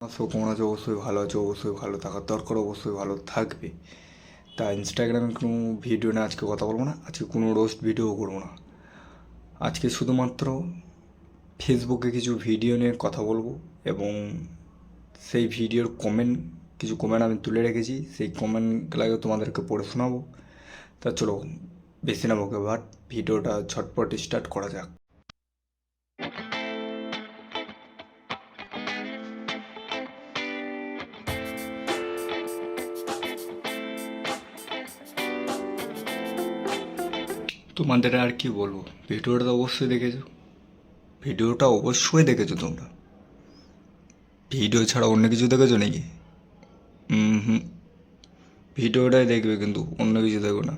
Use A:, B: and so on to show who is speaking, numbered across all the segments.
A: So কেমন আছে, অবশ্যই ভালো আছে, অবশ্যই ভালো থাকার দরকার, অবশ্যই ভালো থাকবে। তা ইনস্টাগ্রামে কোনো ভিডিও নিয়ে আজকে কথা বলব না, আজকে কোনো রোস্ট ভিডিও করব না। আজকে শুধুমাত্র ফেসবুকে কিছু ভিডিও নিয়ে কথা বলব এবং সেই ভিডিওর কমেন্ট কিছু কমেন্ট আমি তুলে রেখেছি, সেই কমেন্টগুলোকে তোমাদেরকে পড়ে শোনাবো। তা চলো, বেশি না বকে বাট ভিডিওটা ঝটপট স্টার্ট করা যাক। তোমাদের আর কি বলব? ভিডিওটা তো অবশ্যই দেখেছ। ভিডিওটা অবশ্যই দেখেছ তোমরা। ভিডিও ছাড়া অন্য কিছু দেখেছ নাকি? হুম হুম। ভিডিওটাই দেখবে কিন্তু অন্য কিছু দেখো না।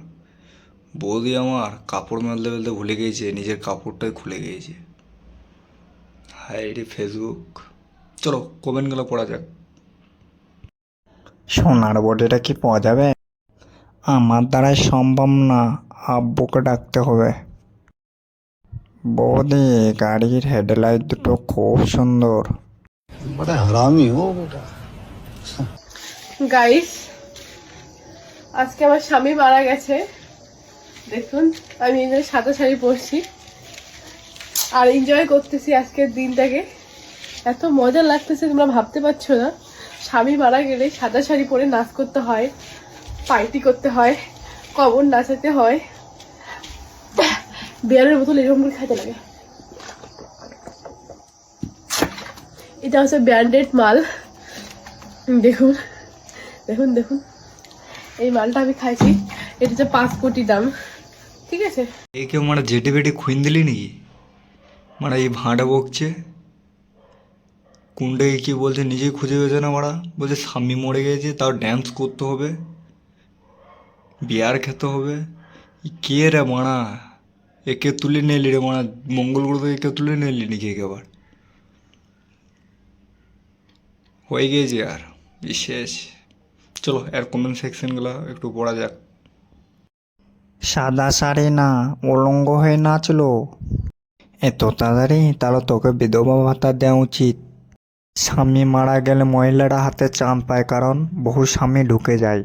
A: বৌদি আমার কাপড় মেলতে মেলতে ভুলে গিয়েছে নিজের কাপড়টাই খুলে গিয়েছে। হাই রে ফেসবুক। চলো কমেন্টগুলো পড়া যাক।
B: সোনার বডিটা কি পাওয়া যাবে? আমার দ্বারাই সম্ভব না। আব্বুকে ডাকতে হবে। বৌদি গাড়ির হেডলাইট দুটো খুব সুন্দর।
C: গাইস আজকে আমার স্বামী মারা গেছে। দেখুন আমি এই সাদা শাড়ি পরছি। আর এনজয় করতেছি আজকের দিনটাকে। এত মজা লাগতেছে তোমরা ভাবতে পারছ না। স্বামী মারা গেলে সাদা শাড়ি পরে নাচ করতে হয় পার্টি করতে হয়। কবর নাচাতে হয়। বিয়ারের বোতল এরকম করে খাইতে লাগে। এটা হচ্ছে ব্র্যান্ডেড মাল। দেখুন দেখুন দেখুন। এই মালটা আমি খাইছি। এটা হচ্ছে পাঁচ কোটি দাম। ঠিক আছে?
A: এই কেউ মানে জেটে বেটে খুইন দিলি নাকি? মানে এই ভাঁটা বকছে। কোনটাকে কি বলছে, নিজেই খুঁজে পেয়েছে না মারা? বলছে স্বামী মরে গেছে, তাও ড্যান্স করতে হবে। বিয়ার খেতে হবে। কে রে মারা একে তুলে নিলি রে মারা মঙ্গল গ্রহ একে তুলে নিলি নাকি একে আবার হয়ে গিয়েছে আর, বিশেষ। চলো, এর কমেন্ট সেকশনগুলো একটু পড়া যাক।
B: সাদা শাড়ি না, উলঙ্গ হয়ে নাচলো। এত তাড়াতাড়ি? তাহলে তোকে বিধবা ভাতা দেওয়া উচিত। স্বামী মারা গেলে মহিলারা হাতে চাঁদ পায়, কারণ বহু স্বামী ঢুকে যায়।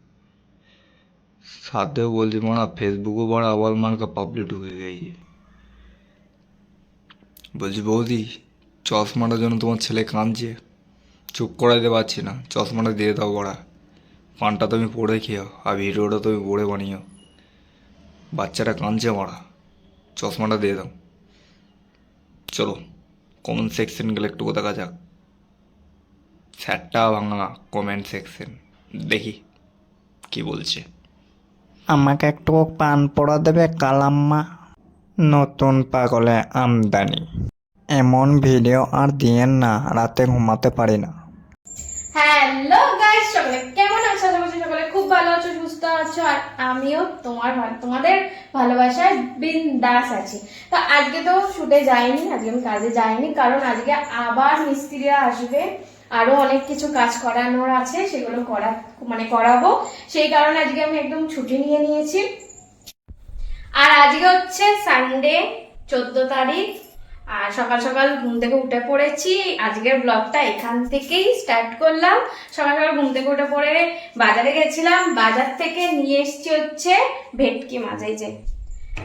A: সাথেও বলছি মারা ফেসবুকও মারা আবার মার্কা পাবলিক ঢুকে গেছে। বলছি, বৌদি চশমাটার জন্য তোমার ছেলে কাঁদছে। চুপ করাইতে পারছি না। চশমাটা দিয়ে দাও বড়া পানটা তুমি পড়ে খেও আর ভিডিওটা তুমি পড়ে বানিও। বাচ্চাটা কাঁদছে মারা। চশমাটা দিয়ে দাও। চলো কমেন্ট সেকশন গেলে একটু দেখা যাক। স্যারটা ভাঙা কমেন্ট সেকশন দেখি, কি বলছে।
B: আমাকে একটু পান পড়া দেবে কালাম্মা। নতুন পাগলে আমদানি। এমন ভিডিও আর দিয়েন না, রাতে ঘুমাতে পারি না।
D: হ্যালো গাইস, সকলে কেমন আছো? আশা করছি সকলে খুব ভালো আছো, সুস্থ আছো, আর আমিও তোমার তোমাদের ভালোবাসায় বিন্দাস আছি। তো আজকে তো শুটে যাইনি, আজকে আমি কাজে যাইনি, কারণ আজকে আবার মিস্ত্রিরা আসবে। আরও অনেক কিছু কাজ করানোর আছে, সেগুলো করা মানে করাবো। সেই কারণে আজকে আমি একদম ছুটি নিয়ে নিয়েছি। আর আজকে হচ্ছে সানডে চোদ্দ তারিখ। আর সকাল সকাল ঘুম থেকে উঠে পড়েছি। আজকের ব্লগটা এখান থেকেই স্টার্ট করলাম। সকাল সকাল ঘুম থেকে উঠে পড়ে বাজারে গেছিলাম। বাজার থেকে নিয়ে এসেছি হচ্ছে ভেটকি মাছ, এই যে।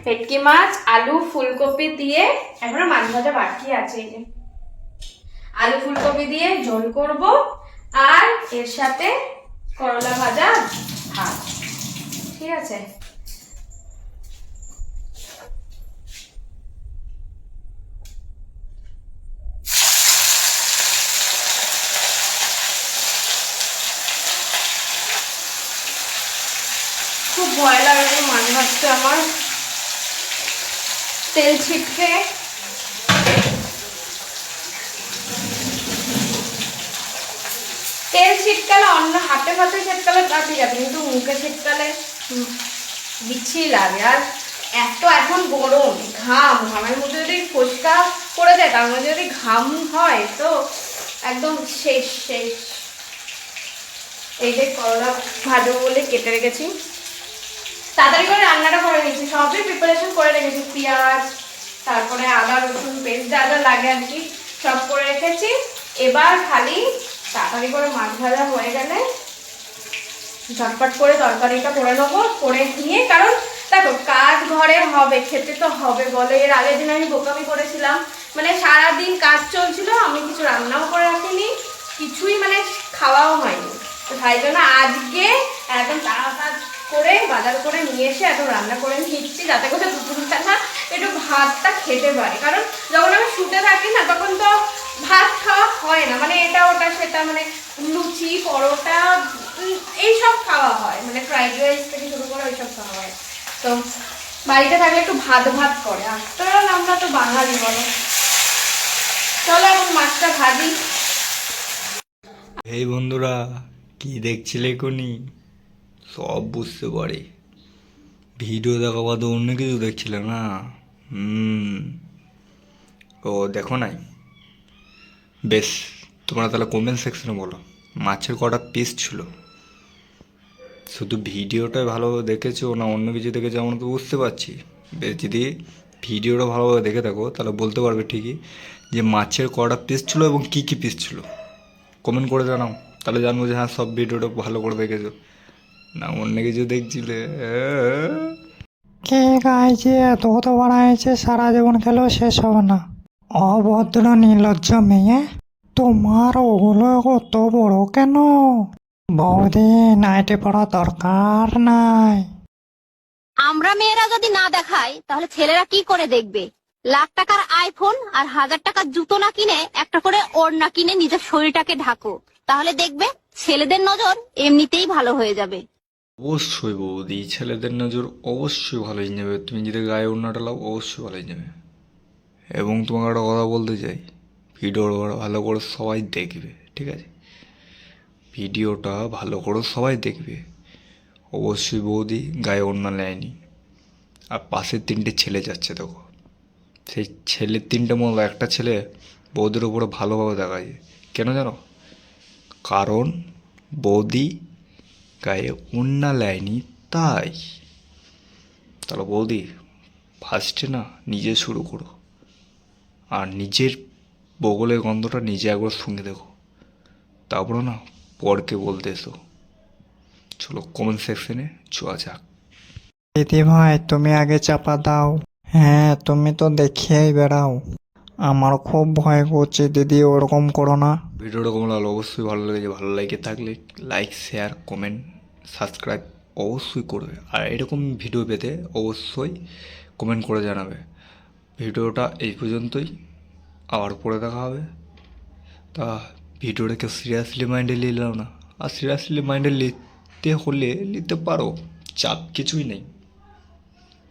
D: ভেটকি মাছ, আলু, ফুলকপি দিয়ে এখনও মাছ ভাজা বাকি আছে, এই যে। আলু ফুলকপি দিয়ে ঝোল করব আর এর সাথে করলা ভাজা ভাত। ঠিক আছে? খুব ভয় লাগে মাছ ভাজতে আমার। তেল ছিটকে তেল ছিটকালে অন্য হাতে ফাতে ছিটকালে তা ঠিক আছে কিন্তু মুখে ছিটকালে হুম, বিচ্ছিরি লাগে। আর এত এখন গরম ঘাম ঘামের মধ্যে যদি ফোসকা পড়ে যায় তার মধ্যে যদি ঘাম হয় তো একদম শেষ শেষ। এই যে করলা ভাজবো বলে কেটে রেখেছি। তাড়াতাড়ি করে রান্নাটা করে নিয়েছি। সবই প্রিপারেশন করে রেখেছি। পেঁয়াজ তারপরে আদা রসুন পেস্ট যা যা লাগে আর কি সব করে রেখেছি। এবার খালি তাড়াতাড়ি করে মাছ ভাজা হয়ে গেলে ঝটপট করে তরকারিটা করে নেব, করে নিয়ে, কারণ দেখো, কাজ ঘরে হবে, খেতে তো হবে, বলে এর আগের দিন আমি বোকামি করেছিলাম। মানে সারাদিন কাজ চলছিল, আমি কিছু রান্নাও করে রাখিনি, কিছুই মানে খাওয়াও হয়নি। তো তাই জন্য আজকে বাজার করে নিয়ে এসে একদম রান্না করে নিচ্ছি, যাতে করে দুপুরবেলা একটু ভাতটা খেতে পারে। কারণ যখন আমি শুতে থাকি না, তখন তো ভাত খাওয়া হয় না। মানে এটা, ওটা, সেটা মানে লুচি, পরোটা এইসব খাওয়া হয়। মানে ফ্রাইড রাইস থেকে শুরু করে ওইসব খাওয়া হয়। তো বাড়িতে থাকলে একটু ভাত ভাত করে। আফটার অল আমরা তো বাঙালি বলো। চলো এখন মাছটা ভাজি।
A: এই বন্ধুরা, কি দেখছিলে কোনি সব বুঝতে পারে। ভিডিও দেখা বাদে অন্য কিছু দেখছিলে না? হুম। ও, দেখো নাই? বেশ, তোমরা তাহলে কমেন্ট সেকশনে বলো। মাছের কটা পিস ছিল? শুধু ভিডিওটাই ভালোভাবে দেখেছ না অন্য কিছু দেখেছ আমরা তো বুঝতে পারছি? বেশ, যদি ভিডিওটা ভালোভাবে দেখে থাকো, তাহলে বলতে পারবে ঠিকই যে মাছের কটা পিস ছিল এবং কী কী পিস ছিল। কমেন্ট করে জানাও। তাহলে জানব যে হ্যাঁ সব ভিডিওটা ভালো করে দেখেছ। না অন্য কিছু দেখছিলে?
B: কে গাইছে এত কত বাড়াইছে সারা জীবন খেলেও শেষ হবে না। অভদ্র নির্লজ্জ মেয়ে তোমার ওগুলো কত বড় কেন? বৌদি নাইটে পড়া দরকার নাই।
E: আমরা মেয়েরা যদি না দেখাই তাহলে ছেলেরা কি করে দেখবে? লাখ টাকার আইফোন আর হাজার টাকার জুতো না কিনে একটা করে ওড়না কিনে নিজের শরীরটাকে ঢাকো। তাহলে দেখবে ছেলেদের নজর এমনিতেই ভালো হয়ে যাবে।
A: অবশ্যই বৌদি, ছেলেদের নজর অবশ্যই ভালো হয়ে যাবে তুমি যদি গায়ে ওড়নাটা লাও, অবশ্যই ভালো হয়ে যাবে এবং তোমাকে একটা কথা বলতে চাই ভিডিওটা ভালো করে সবাই দেখবে, ঠিক আছে? ভিডিওটা ভালো করে সবাই দেখবে। অবশ্যই বৌদি, গায়ে ওড়না নেয়নি। আর পাশের তিনটে ছেলে যাচ্ছে, দেখো। সেই ছেলের তিনটে মতো একটা ছেলে বৌদির উপরে ভালোভাবে দেখা যায় কেন জানো? কারণ বৌদি গায়ে ওড়না নেয়নি তাই। তাহলে বৌদি ফার্স্টে না নিজে শুরু করো। আর নিজের বগলের গন্ধটা নিজে একবার শুনে দেখো। তারপরে না পরকে বলতে এসো। চলো কমেন্ট সেকশনে ছোঁয়া যাক।
B: দিদি ভাই তুমি আগে চাপা দাও। হ্যাঁ তুমি তো দেখিয়েই বেড়াও। আমার খুব ভয় করছে, দিদি ওরকম করো না।
A: ভিডিওটা কেমন লাগল? অবশ্যই ভালো লেগেছে। ভালো লাগে থাকলে লাইক শেয়ার কমেন্ট সাবস্ক্রাইব অবশ্যই করবে। আর এরকম ভিডিও পেতে অবশ্যই কমেন্ট করে জানাবে। ভিডিওটা এই পর্যন্তই। আবার পরে দেখা হবে। তা ভিডিওটা কেউ সিরিয়াসলি মাইন্ডে নিলাম না। আর সিরিয়াসলি মাইন্ডে নিতে হলে নিতে পারো, চাপ কিছুই নেই।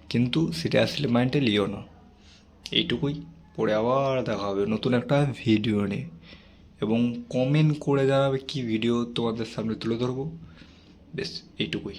A: কিন্তু সিরিয়াসলি মাইন্ডে লিও না। এইটুকুই। পরে আবার দেখা হবে। নতুন একটা ভিডিও নিয়ে। এবং কমেন্ট করে জানাবে কি ভিডিও তোমাদের সামনে তুলে ধরবো। বেশ, এইটুকুই।